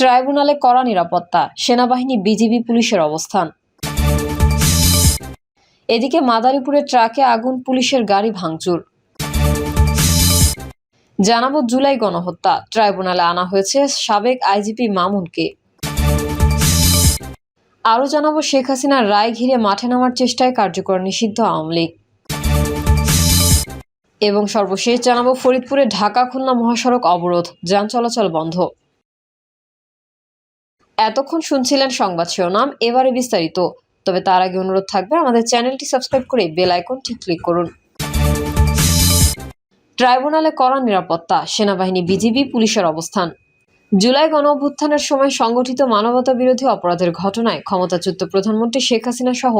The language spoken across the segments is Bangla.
ট্রাইব্যুনালে কড়া নিরাপত্তা, সেনাবাহিনী, বিজিবি, পুলিশের অবস্থান। এদিকে মাদারীপুরের ট্রাকে আগুন, পুলিশের গাড়ি ভাঙচুর। জানাব জুলাই গণহত্যা, ট্রাইব্যুনালে আনা হয়েছে সাবেক আইজিপি মামুনকে। আরও জানাব শেখ হাসিনার রায় ঘিরে মাঠে নামার চেষ্টায় কার্যকর নিষিদ্ধ আওয়ামী লীগ। এবং সর্বশেষ জানাব ফরিদপুরে ঢাকা খুলনা মহাসড়ক অবরোধ, যান চলাচল বন্ধ। এতক্ষণ শুনছিলেন সংবাদ শিরোনাম, এবারে বিস্তারিত। তবে তার আগে অনুরোধ থাকবে, আমাদের চ্যানেলটি সাবস্ক্রাইব করে বেল আইকনটি ক্লিক করুন। ট্রাইব্যুনালে কড়া নিরাপত্তা, সেনাবাহিনী বিজিবি, পুলিশের অবস্থান। জুলাই গণ অভ্যুত্থানের সময় সংগঠিত মানবতা বিরোধী অপরাধের ঘটনায় ক্ষমতাচ্যুত প্রধানমন্ত্রী শেখ হাসিনা সহ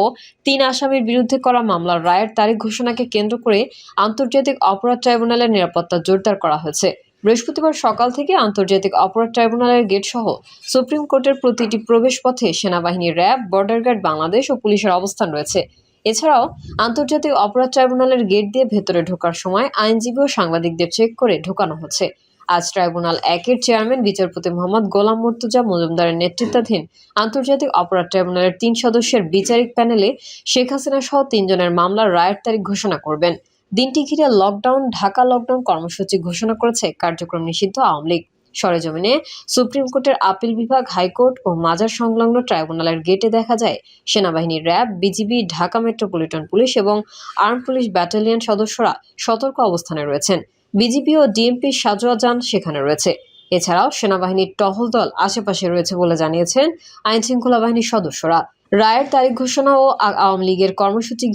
তিন আসামির বিরুদ্ধে করা মামলার রায়ের তারিখ ঘোষণাকে কেন্দ্র করে আন্তর্জাতিক অপরাধ ট্রাইব্যুনালের নিরাপত্তা জোরদার করা হয়েছে। বৃহস্পতিবার সকাল থেকে আন্তর্জাতিক অপরাধ ট্রাইব্যুনালের গেট সহ সুপ্রিম কোর্টের প্রতিটি প্রবেশপথে সেনাবাহিনী র্যাব, বর্ডার গার্ড, বাংলাদেশ ও পুলিশের অবস্থান রয়েছে। এছাড়াও আন্তর্জাতিক অপরাধ ট্রাইব্যুনালের গেট দিয়ে ভেতরে ঢোকার সময় আইনজীবী ও সাংবাদিকদের চেক করে ঢোকানো হচ্ছে। আজ ট্রাইব্যুনাল একের চেয়ারম্যান, বিচারপতি মোহাম্মদ গোলাম মর্তুজা মজুমদারের নেতৃত্বাধীন আন্তর্জাতিক অপরাধ ট্রাইব্যুনালের তিন সদস্যের বিচারিক প্যানেলে শেখ হাসিনা সহ তিনজনের মামলার রায়ের তারিখ ঘোষণা করবেন। দিনটি ঘিরে লকডাউন, ঢাকা লকডাউন কর্মসূচি ঘোষণা করেছে কার্যক্রম নিষিদ্ধ আওয়ামী লীগ। সরেজমিনে সুপ্রিম কোর্টের আপিল বিভাগ, হাইকোর্ট ও মাজার সংলগ্ন ট্রাইব্যুনালের গেটে দেখা যায় সেনাবাহিনীর RAB, BGB, Dhaka metropolitan police এবং আর্ম পুলিশ ব্যাটালিয়ন সদস্যরা সতর্ক অবস্থানে রয়েছেন। বিজিপি ও ডিএমপির সাজোয়া যান সেখানে রয়েছে। এছাড়াও সেনাবাহিনীর টহল দল আশেপাশে রয়েছে বলে জানিয়েছেন আইনশৃঙ্খলা বাহিনীর সদস্যরা। রায়ের তারিখ ঘোষণা ও আওয়ামী লীগের কর্মসূচি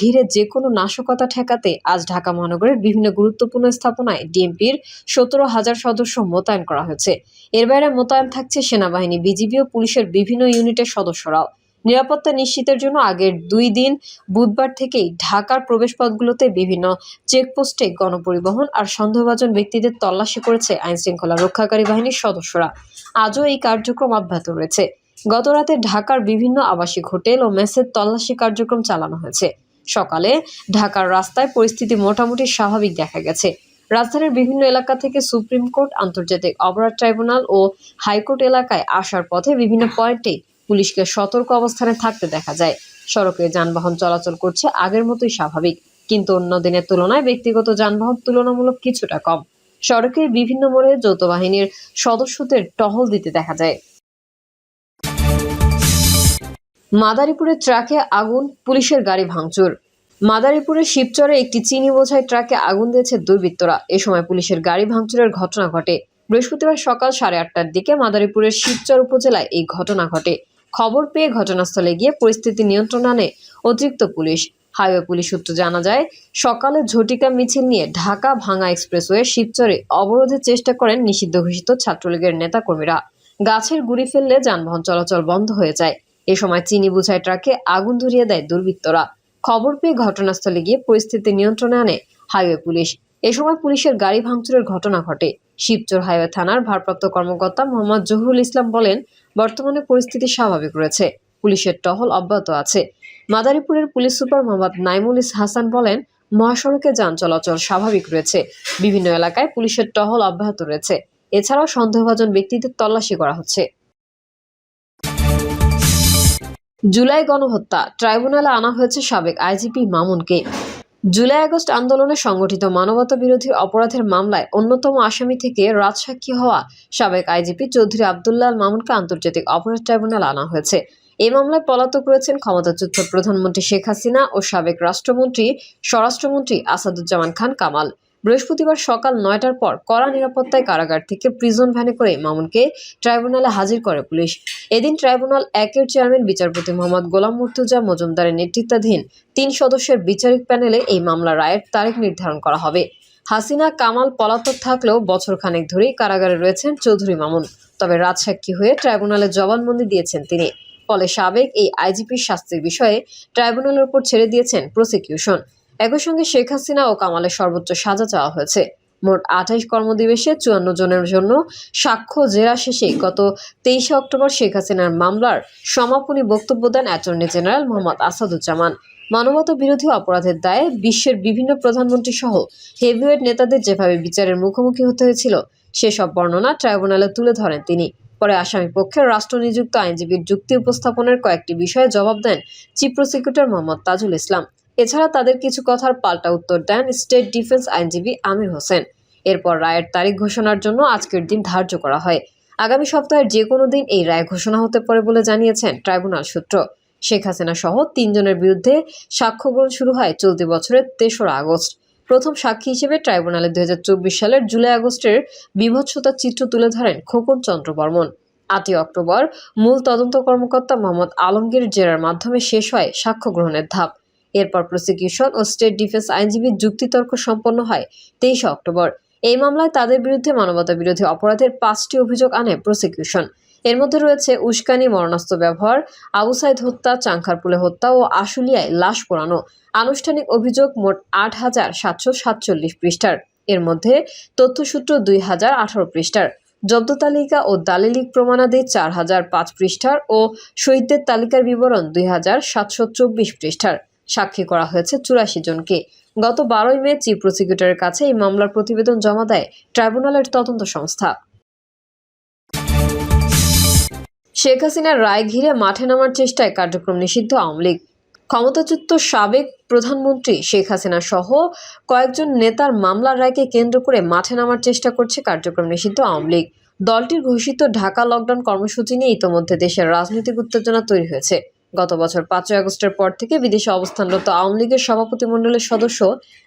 ঘিরে যে কোনো নাশকতা ঠেকাতে আজ ঢাকা মহানগরের বিভিন্ন গুরুত্বপূর্ণ স্থাপনায় ডিএমপির সতেরো হাজার সদস্য মোতায়েন করা হয়েছে। এর বাইরে মোতায়েন থাকছে সেনাবাহিনী, বিজিবি ও পুলিশের বিভিন্ন ইউনিটের সদস্যরাও। নিরাপত্তা নিশ্চিতের জন্য আগের দুই দিন বুধবার থেকেই ঢাকার প্রবেশপথগুলোতে বিভিন্ন চেকপোস্টে গণপরিবহন আর সন্দেহভাজন ব্যক্তিদের তল্লাশি করেছে আইনশৃঙ্খলা রক্ষাকারী বাহিনীর সদস্যরা। আজও এই কার্যক্রম অব্যাহত রয়েছে। গতরাতে ঢাকার বিভিন্ন আবাসিক হোটেল ও মেসের তল্লাশি কার্যক্রম চালানো হয়েছে। সকালে ঢাকার রাস্তায় পরিস্থিতি মোটামুটি স্বাভাবিক দেখা গেছে। রাজধানীর বিভিন্ন এলাকা থেকে সুপ্রিম কোর্ট, আন্তর্জাতিক অপরাধ ট্রাইব্যুনাল ও হাইকোর্ট এলাকায় আসার পথে বিভিন্ন পয়েন্টে পুলিশকে সতর্ক অবস্থানে থাকতে দেখা যায়। সড়কে যানবাহন চলাচল করছে আগের মতোই স্বাভাবিক, কিন্তু অন্য দিনের তুলনায় ব্যক্তিগত যানবাহন তুলনামূলক কিছুটা কম। সড়কের বিভিন্ন মোড়ে যৌথ বাহিনীর সদস্যদের টহল দিতে দেখা যায়। মাদারীপুরের ট্রাকে আগুন, পুলিশের গাড়ি ভাঙচুর। মাদারীপুরের শিবচরে একটি চিনি বোঝাই ট্রাকে আগুন দিয়েছে দুর্বৃত্তরা। এ সময় পুলিশের গাড়ি ভাঙচুরের ঘটনা ঘটে। বৃহস্পতিবার সকাল সাড়ে আটটার দিকে মাদারীপুরের শিবচর উপজেলায় এই ঘটনা ঘটে। খবর পেয়ে ঘটনাস্থলে গিয়ে পরিস্থিতি নিয়ন্ত্রণ আনে অতিরিক্ত পুলিশ। হাইওয়ে পুলিশ সূত্র জানা যায়, সকালে ঝটিকা মিছিল নিয়ে ঢাকা ভাঙা এক্সপ্রেসওয়ে শিবচরে অবরোধের চেষ্টা করেন নিষিদ্ধ ঘোষিত ছাত্রলীগের নেতাকর্মীরা। গাছের গুড়ি ফেললে যানবাহন চলাচল বন্ধ হয়ে যায়। এ সময় চিনি বুঝাই ট্রাকে আগুন ধরিয়ে দেয় দুর্বৃত্তরা। খবর পেয়ে ঘটনাস্থলে গিয়ে পরিস্থিতি নিয়ন্ত্রণে আনে হাইওয়ে পুলিশ। এ সময় পুলিশের গাড়ি ভাঙচুরের ঘটনা ঘটে। শিবচর হাইওয়ে থানার ভারপ্রাপ্ত কর্মকর্তা মোহাম্মদ জহুরুল ইসলাম বলেন, বর্তমানে পরিস্থিতি স্বাভাবিক রয়েছে। পুলিশের টহল অব্যাহত আছে। মাদারীপুরের পুলিশ সুপার মোহাম্মদ নাইমুল ইস হাসান বলেন, মহাসড়কে যান চলাচল স্বাভাবিক রয়েছে। বিভিন্ন এলাকায় পুলিশের টহল অব্যাহত রয়েছে। এছাড়াও সন্দেহভাজন ব্যক্তিদের তল্লাশি করা হচ্ছে। জুলাই গণহত্যা ট্রাইব্যুনালে আনা হয়েছে সাবেক আইজিপি মামুনকে। জুলাই আগস্ট আন্দোলনে সংগঠিত মানবতা বিরোধী অপরাধের মামলায় অন্যতম আসামি থেকে রাজসাক্ষী হওয়া সাবেক আইজিপি চৌধুরী আবদুল্লাহ মামুনকে আন্তর্জাতিক অপরাধ ট্রাইব্যুনালে আনা হয়েছে। এই মামলায় পলাতক রয়েছেন ক্ষমতাচ্যুত প্রধানমন্ত্রী শেখ হাসিনা ও সাবেক রাষ্ট্রমন্ত্রী, স্বরাষ্ট্রমন্ত্রী আসাদুজ্জামান খান কামাল। বৃহস্পতিবার সকাল নয়টার পর কড়া নিরাপত্তায় কারাগার থেকে প্রিজন ভ্যানে করে মামুনকে ট্রাইব্যুনালে হাজির করে পুলিশ। এদিন ট্রাইব্যুনাল একের চেয়ারম্যান বিচারপতি মোহাম্মদ গোলাম মুর্তুজা, মজুমদারের নেতৃত্বাধীন তিন সদস্যের বিচারিক প্যানেলে এই মামলা রায়ের তারিখ নির্ধারণ করা হবে। হাসিনা, কামাল, পলাতক থাকলেও বছর খানেক ধরেই কারাগারে রয়েছেন চৌধুরী মামুন। তবে রাজসাক্ষী হয়ে ট্রাইব্যুনালে জবানবন্দি দিয়েছেন তিনি। ফলে সাবেক এই আইজিপির শাস্তির বিষয়ে ট্রাইব্যুনালের উপর ছেড়ে দিয়েছেন প্রসিকিউশন একই সঙ্গে শেখ হাসিনা ও কামালের সর্বোচ্চ সাজা চাওয়া হয়েছে। মোট আঠাইশ কর্মদিবসে চুয়ান্ন জনের জন্য সাক্ষ্য জেরা শেষে গত তেইশে অক্টোবর শেখ হাসিনার মামলার সমাপনী বক্তব্য দেন অ্যাটর্নি জেনারেল মোহাম্মদ আসাদুজ্জামান। মানবতা বিরোধী অপরাধের দায়ে বিশ্বের বিভিন্ন প্রধানমন্ত্রী সহ হেভিওয়েট নেতাদের যেভাবে বিচারের মুখোমুখি হতে হয়েছিল, সেসব বর্ণনা ট্রাইব্যুনালে তুলে ধরেন তিনি। পরে আসামি পক্ষের রাষ্ট্রনিযুক্ত আইনজীবীর যুক্তি উপস্থাপনের কয়েকটি বিষয়ে জবাব দেন চিফ প্রসিকিউটর মোহাম্মদ তাজুল ইসলাম। এছাড়া তাদের কিছু কথার পাল্টা উত্তর দেন স্টেট ডিফেন্স আইনজীবী আমির হোসেন। এরপর রায়ের তারিখ ঘোষণার জন্য আজকের দিন ধার্য করা হয়। আগামী সপ্তাহের যে কোনো দিন এই রায় ঘোষণা হতে পারে বলে জানিয়েছেন ট্রাইব্যুনাল সূত্র। শেখ হাসিনা সহ তিনজনের বিরুদ্ধে সাক্ষ্য গ্রহণ শুরু হয় চলতি বছরের তেসরা আগস্ট। প্রথম সাক্ষী হিসেবে ট্রাইব্যুনালে দুই হাজার চব্বিশ সালের জুলাই আগস্টের বিভৎসতার চিত্র তুলে ধরেন খোকন চন্দ্র বর্মন। আটই অক্টোবর মূল তদন্ত কর্মকর্তা মোহাম্মদ আলমগীর জেরার মাধ্যমে শেষ হয় সাক্ষ্য গ্রহণের ধাপ। এরপর প্রসিকিউশন ও স্টেট ডিফেন্স আইনজীবীর যুক্তিতর্ক সম্পন্ন হয় তেইশে অক্টোবর। এই মামলায় তাদের বিরুদ্ধে মানবতা বিরোধী অপরাধের পাঁচটি অভিযোগ আনে প্রসিকিউশন এর মধ্যে রয়েছে উস্কানি, মরণাস্ত্র ব্যবহার, আবু সাইদ হত্যা, চাংখারপুলে হত্যা ও আশুলিয়ায় লাশ পোড়ানো। আনুষ্ঠানিক অভিযোগ মোট আট হাজার সাতশো সাতচল্লিশ পৃষ্ঠার। এর মধ্যে তথ্যসূত্র দুই হাজার আঠারো পৃষ্ঠার। জব্দ তালিকা ও দালিলিক প্রমাণাদি চার হাজার পাঁচ পৃষ্ঠার ও শহীদদের তালিকার বিবরণ দুই হাজার সাতশো চব্বিশ পৃষ্ঠার। সাক্ষী করা হয়েছে চুরাশি জনকে। গত বারোই মে চিফ প্রসিকিউটরের কাছে এই মামলার প্রতিবেদন জমা দেয় ট্রাইব্যুনালের তদন্ত সংস্থা। শেখ হাসিনার রায় ঘিরে মাঠে নামার চেষ্টায় কার্যক্রম নিষিদ্ধ আওয়ামী লীগ। ক্ষমতাচ্যুত সাবেক প্রধানমন্ত্রী শেখ হাসিনা সহ কয়েকজন নেতার মামলার রায়কে কেন্দ্র করে মাঠে নামার চেষ্টা করছে কার্যক্রম নিষিদ্ধ আওয়ামী লীগ। দলটির ঘোষিত ঢাকা লকডাউন কর্মসূচি নিয়ে ইতোমধ্যে দেশের রাজনৈতিক উত্তেজনা তৈরি হয়েছে। গত বছর পাঁচই আগস্টের পর থেকে বিদেশে অবস্থানরত আওয়ামী লীগের সভাপতিমণ্ডলের সদস্য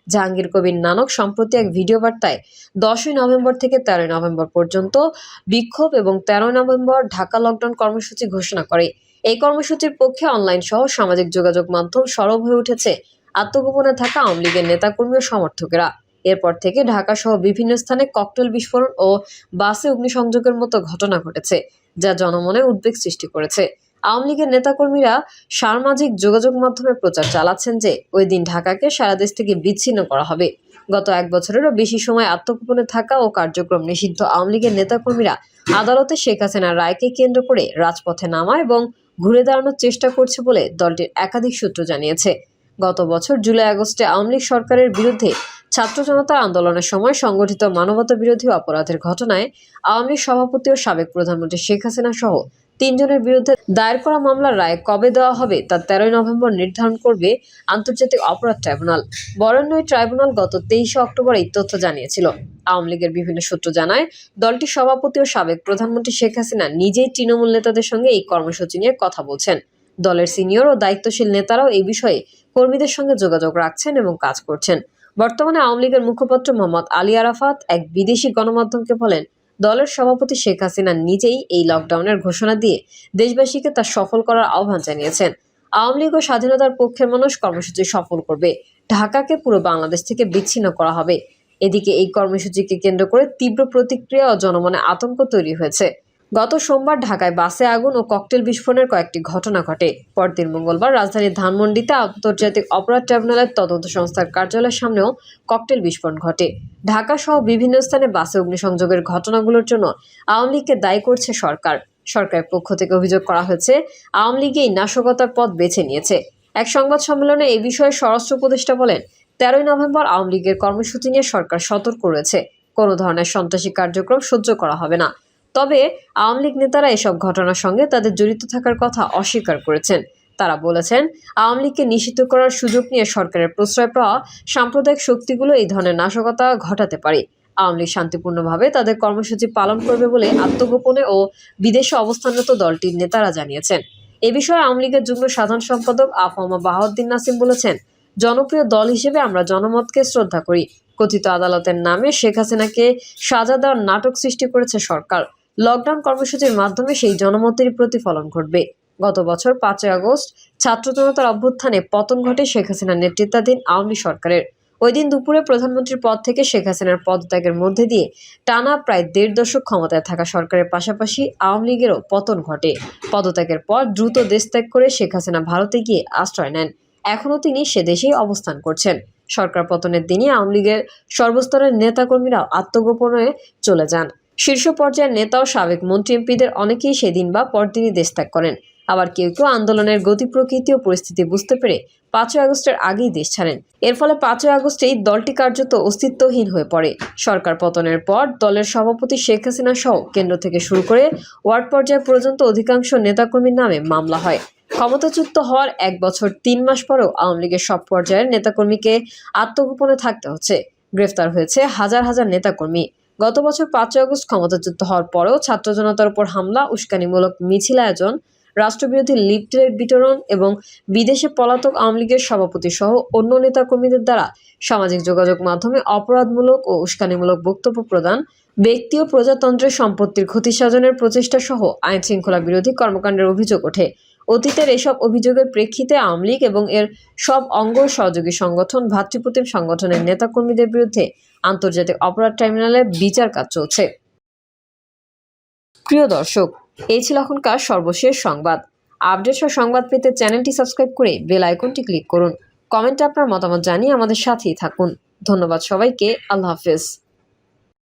জাহাঙ্গীর কবির নানক সম্প্রতি এক ভিডিও বার্তায় দশই নভেম্বর থেকে তেরোই নভেম্বর পর্যন্ত বিক্ষোভ এবং তেরোই নভেম্বর ঢাকা লকডাউন কর্মসূচি ঘোষণা করে। এই কর্মসূচির পক্ষে অনলাইন সহ সামাজিক যোগাযোগ মাধ্যম সরব হয়ে উঠেছে আত্মগোপনে থাকা আওয়ামী লীগের নেতাকর্মী ও সমর্থকেরা। এরপর থেকে ঢাকা সহ বিভিন্ন স্থানে ককটেল বিস্ফোরণ ও বাসে অগ্নিসংযোগের মতো ঘটনা ঘটেছে, যা জনমনে উদ্বেগ সৃষ্টি করেছে। আওয়ামী লীগের নেতাকর্মীরা সামাজিক যোগাযোগ মাধ্যমে প্রচার চালাচ্ছেন যে, ওই দিন ঢাকাকে সারা দেশ থেকে বিচ্ছিন্ন করা হবে। গত এক বছরেরও বেশি সময় আত্মগোপনে থাকা ও কার্যক্রম নিষিদ্ধ আওয়ামী লীগের নেতাকর্মীরা আদালতে শেখ হাসিনার রায়কে কেন্দ্র করে রাজপথে নামা এবং ঘুরে দাঁড়ানোর চেষ্টা করছে বলে দলটির একাধিক সূত্র জানিয়েছে। গত বছর জুলাই আগস্টে আওয়ামী লীগ সরকারের বিরুদ্ধে ছাত্র জনতা আন্দোলনের সময় সংগঠিত মানবতা বিরোধী অপরাধের ঘটনায় আওয়ামী লীগ সভাপতি ও সাবেক প্রধানমন্ত্রী শেখ হাসিনা সহ তিনজনের বিরুদ্ধে দায়ের করা মামলার রায় কবে দেওয়া হবে তা তেরোই নভেম্বর নির্ধারণ করবে আন্তর্জাতিক অপরাধ ট্রাইব্যুনাল। বরেন্যই ট্রাইব্যুনাল গত তেইশে অক্টোবর এই তথ্য জানিয়েছিল। আওয়ামী লীগের বিভিন্ন সূত্র জানায়, দলটির সভাপতি ও সাবেক প্রধানমন্ত্রী শেখ হাসিনা নিজেই তৃণমূল নেতাদের সঙ্গে এই কর্মসূচি নিয়ে কথা বলছেন। দলের সিনিয়র ও দায়িত্বশীল নেতারাও এই বিষয়ে কর্মীদের সঙ্গে যোগাযোগ রাখছেন এবং কাজ করছেন। বর্তমানে আওয়ামী লীগের মুখপাত্র মোহাম্মদ আলী আরাফাত এক বিদেশি গণমাধ্যমকে বলেন দলের সভাপতি শেখ হাসিনা নিজেই এই লকডাউনের ঘোষণা দিয়ে দেশবাসীকে তা সফল করার আহ্বান জানিয়েছেন। আওয়ামী লীগ ও স্বাধীনতার পক্ষের মানুষ কর্মসূচি সফল করবে। ঢাকাকে পুরো বাংলাদেশ থেকে বিচ্ছিন্ন করা হবে। এদিকে এই কর্মসূচিকে কেন্দ্র করে তীব্র প্রতিক্রিয়া ও জনমনে আতঙ্ক তৈরি হয়েছে। গত সোমবার ঢাকায় বাসে আগুন ও ককটেল বিস্ফোরণের কয়েকটি ঘটনা ঘটে। পরদিন মঙ্গলবার রাজধানীর ধানমন্ডিতে আন্তর্জাতিক অপরাধ ট্রাইব্যুনালের তদন্ত সংস্থার কার্যালয়ের সামনেও ককটেল বিস্ফোরণ ঘটে। ঢাকা সহ বিভিন্ন স্থানে বাসে অগ্নিসংযোগের ঘটনাগুলোর জন্য আওয়ামী লীগকে দায়ী করছে সরকার। সরকারের পক্ষ থেকে অভিযোগ করা হয়েছে, আওয়ামী লীগ এই নাশকতার পথ বেছে নিয়েছে। এক সংবাদ সম্মেলনে এই বিষয়ে স্বরাষ্ট্র উপদেষ্টা বলেন, তেরোই নভেম্বর আওয়ামী লীগের কর্মসূচি নিয়ে সরকার সতর্ক রয়েছে। কোনো ধরনের সন্ত্রাসী কার্যক্রম সহ্য করা হবে না। তবে আওয়ামী লীগ নেতারা এসব ঘটনার সঙ্গে তাদের জড়িত থাকার কথা অস্বীকার করেছেন। তারা বলেছেন, আওয়ামী লীগকে নিষিদ্ধ করার সুযোগ নিয়ে সরকারের প্রশ্রয় পাওয়া সাম্প্রদায়িক শক্তিগুলো এই ধরনের নাশকতা ঘটাতে পারে। আওয়ামী লীগ শান্তিপূর্ণভাবে তাদের কর্মসূচি পালন করবে বলে আত্মগোপনে ও বিদেশে অবস্থানরত দলটির নেতারা জানিয়েছেন। এ বিষয়ে আওয়ামী লীগের যুগ্ম সাধারণ সম্পাদক আফমা বাহাউদ্দিন নাসিম বলেছেন, জনপ্রিয় দল হিসেবে আমরা জনমতকে শ্রদ্ধা করি। কথিত আদালতের নামে শেখ হাসিনাকে সাজা দেওয়ার নাটক সৃষ্টি করেছে সরকার। লকডাউন কর্মসূচির মাধ্যমে সেই জনমতেরই প্রতিফলন ঘটবে। গত বছর পাঁচই আগস্ট ছাত্র জনতার অভ্যুত্থানে পতন ঘটে শেখ হাসিনার নেতৃত্বাধীন আওয়ামী সরকারের। ওই দিন দুপুরে প্রধানমন্ত্রীর পদ থেকে শেখ হাসিনার পদত্যাগের মধ্যে দিয়ে টানা প্রায় দেড় দশক ক্ষমতায় থাকা সরকারের পাশাপাশি আওয়ামী লীগেরও পতন ঘটে। পদত্যাগের পর দ্রুত দেশ ত্যাগ করে শেখ হাসিনা ভারতে গিয়ে আশ্রয় নেন। এখনও তিনি সে দেশেই অবস্থান করছেন। সরকার পতনের দিনই আওয়ামী লীগের সর্বস্তরের নেতাকর্মীরাও আত্মগোপনে চলে যান। শীর্ষ পর্যায়ের নেতা ও সাবেক মন্ত্রী এমপিদের অনেকেই সেদিন বা পরদিনই দেশ ত্যাগ করেন। আবার কেউ কেউ আন্দোলনের গতি, প্রকৃতি ও পরিস্থিতি বুঝতে পেরে পাঁচই আগস্টের আগেই দেশ ছাড়েন। এর ফলে পাঁচই আগস্টেই দলটি কার্যত অস্তিত্বহীন হয়ে পড়ে। সরকার পতনের পর দলের সভাপতি শেখ হাসিনা সহ কেন্দ্র থেকে শুরু করে ওয়ার্ড পর্যায় পর্যন্ত অধিকাংশ নেতাকর্মীর নামে মামলা হয়। ক্ষমতাচ্যুত হওয়ার এক বছর তিন মাস পরেও আওয়ামী লীগের সব পর্যায়ের নেতাকর্মীকে আত্মগোপনে থাকতে হচ্ছে। গ্রেফতার হয়েছে হাজার হাজার নেতাকর্মী। গত বছর পাঁচই আগস্ট ক্ষমতাচ্যুত হওয়ার পরেও ছাত্র জনতার উপর হামলা, উস্কানিমূলক মিছিল আয়োজন, রাষ্ট্রবিরোধী লিফলেট বিতরণ এবং বিদেশে পলাতক আওয়ামী লীগের সভাপতি সহ অন্য নেতাকর্মীদের দ্বারা সামাজিক যোগাযোগ মাধ্যমে অপরাধমূলক ও উস্কানিমূলক বক্তব্য প্রদান, ব্যক্তি ও প্রজাতন্ত্রের সম্পত্তির ক্ষতি সাধনের প্রচেষ্টা সহ আইন শৃঙ্খলা বিরোধী কর্মকাণ্ডের অভিযোগ ওঠে। অতীতের এসব অভিযোগের প্রেক্ষিতে আওয়ামী লীগ এবং এর সব অঙ্গ সহযোগী সংগঠন, ভাতৃপ্রতিম সংগঠনের নেতাকর্মীদের বিরুদ্ধে আন্তর্জাতিক অপরাধ ট্রাইব্যুনালে বিচার কাজ চলছে। প্রিয় দর্শক, এই ছিল এখনকার সর্বশেষ সংবাদ। আপডেট সহ সংবাদ পেতে চ্যানেলটি সাবস্ক্রাইব করে বেল আইকনটি ক্লিক করুন। কমেন্টে আপনার মতামত জানিয়ে আমাদের সাথেই থাকুন। ধন্যবাদ সবাইকে। আল্লাহ হাফেজ।